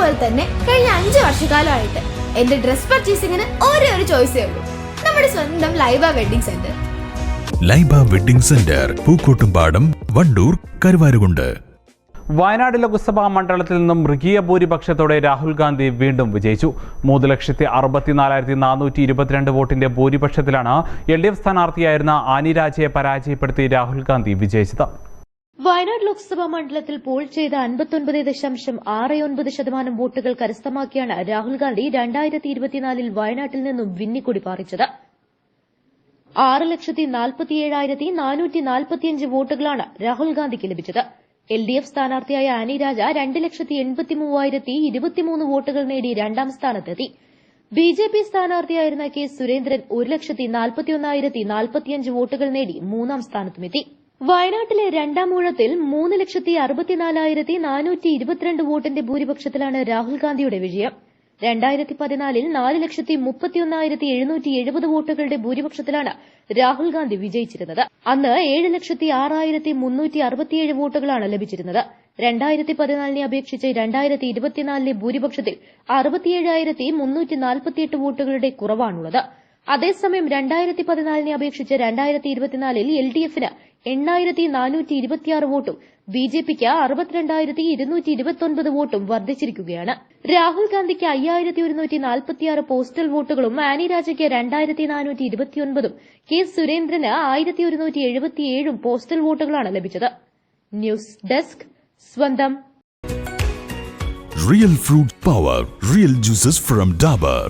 പോലെ തന്നെ കഴിഞ്ഞ അഞ്ച് വർഷക്കാലമായിട്ട് എന്റെ ഡ്രസ് പർച്ചേസിങ്ങിന് ഒരേ ഒരു ചോയ്സേ ഉള്ളൂ. നമ്മുടെ സ്വന്തം Laiba wedding centre Laiba wedding centre Pookkottumpadam Wandoor Karuvarakundu. Wayanad Lok Sabha മണ്ഡലത്തിൽ നിന്നും മൃഗീയ ഭൂരിപക്ഷത്തോടെ രാഹുൽ ഗാന്ധി വീണ്ടും വിജയിച്ചു. മൂന്ന് ലക്ഷത്തി അറുപത്തിനാലായിരത്തി നാനൂറ്റി ഇരുപത്തിരണ്ട് വോട്ടിന്റെ ഭൂരിപക്ഷത്തിലാണ് എൽ ഡി എഫ് സ്ഥാനാർത്ഥിയായിരുന്ന ആനി രാജയെ പരാജയപ്പെടുത്തി രാഹുൽ ഗാന്ധി വിജയിച്ചത്. വയനാട് ലോക്സഭാ മണ്ഡലത്തിൽ പോൾ ചെയ്ത അൻപത്തൊൻപത് ദശാംശം ആറ് ഒൻപത് ശതമാനം വോട്ടുകൾ കരസ്ഥമാക്കിയാണ് രാഹുൽ ഗാന്ധി രണ്ടായിരത്തി ഇരുപത്തിനാലിൽ വയനാട്ടിൽ നിന്നും വിന്നിക്കൊടി പാറിച്ചത്. ആറ് ലക്ഷത്തി നാൽപ്പത്തിയേഴായിരത്തി നാനൂറ്റി നാൽപ്പത്തിയഞ്ച് വോട്ടുകളാണ് രാഹുൽ ഗാന്ധിക്ക് ലഭിച്ചത്. എൽ ഡി എഫ് സ്ഥാനാർത്ഥിയായ ആനി രാജ രണ്ട് ലക്ഷത്തി എൺപത്തി മൂവായിരത്തി ഇരുപത്തിമൂന്ന് വോട്ടുകൾ നേടി രണ്ടാം സ്ഥാനത്തെത്തി. ബി ജെ പി സ്ഥാനാർത്ഥിയായിരുന്ന കെ സുരേന്ദ്രൻ ഒരു ലക്ഷത്തി നാൽപ്പത്തിയൊന്നായിരത്തി നാൽപ്പത്തിയഞ്ച് വോട്ടുകൾ നേടി മൂന്നാം സ്ഥാനത്തുമെത്തി. വയനാട്ടിലെ രണ്ടാം ഊഴത്തിൽ മൂന്ന് ലക്ഷത്തി അറുപത്തിനാലായിരത്തി നാനൂറ്റി ഇരുപത്തിരണ്ട് വോട്ടിന്റെ ഭൂരിപക്ഷത്തിലാണ് രാഹുൽ ഗാന്ധിയുടെ വിജയം. രണ്ടായിരത്തി പതിനാലിൽ നാല് ലക്ഷത്തി മുപ്പത്തിയൊന്നായിരത്തി എഴുന്നൂറ്റി എഴുപത് വോട്ടുകളുടെ ഭൂരിപക്ഷത്തിലാണ് രാഹുൽ ഗാന്ധി വിജയിച്ചിരുന്നത്. അന്ന് ഏഴ് ലക്ഷത്തി ആറായിരത്തി മുന്നൂറ്റി അറുപത്തിയേഴ് വോട്ടുകളാണ് ലഭിച്ചിരുന്നത്. രണ്ടായിരത്തി പതിനാലിനെ അപേക്ഷിച്ച് രണ്ടായിരത്തി ഇരുപത്തിനാലിലെ ഭൂരിപക്ഷത്തിൽ അറുപത്തിയേഴായിരത്തി മുന്നൂറ്റി നാൽപ്പത്തിയെട്ട് വോട്ടുകളുടെ കുറവാണുള്ളത്. അതേസമയം രണ്ടായിരത്തി പതിനാലിനെ അപേക്ഷിച്ച് രണ്ടായിരത്തി ഇരുപത്തിനാലിൽ എൽ ഡി എഫിന് എണ്ണായിരത്തി നാനൂറ്റി ഇരുപത്തിയാറ് വോട്ടും ബി ജെ പിക്ക് അറുപത്തിരണ്ടായിരത്തി ഇരുന്നൂറ്റി ഇരുപത്തിയൊൻപത് വോട്ടും വർദ്ധിച്ചിരിക്കുകയാണ്. രാഹുൽ ഗാന്ധിക്ക് അയ്യായിരത്തി ഒരുന്നൂറ്റി നാൽപ്പത്തിയാറ് പോസ്റ്റൽ വോട്ടുകളും ആനി രാജയ്ക്ക് രണ്ടായിരത്തി നാനൂറ്റി ഇരുപത്തിയൊൻപതും കെ സുരേന്ദ്രന് ആയിരത്തി ഒരുന്നൂറ്റി എഴുപത്തിയേഴും പോസ്റ്റൽ വോട്ടുകളാണ് ലഭിച്ചത്. ന്യൂസ് ഡെസ്ക് സ്വന്തം. Real fruit power real juices from Dabur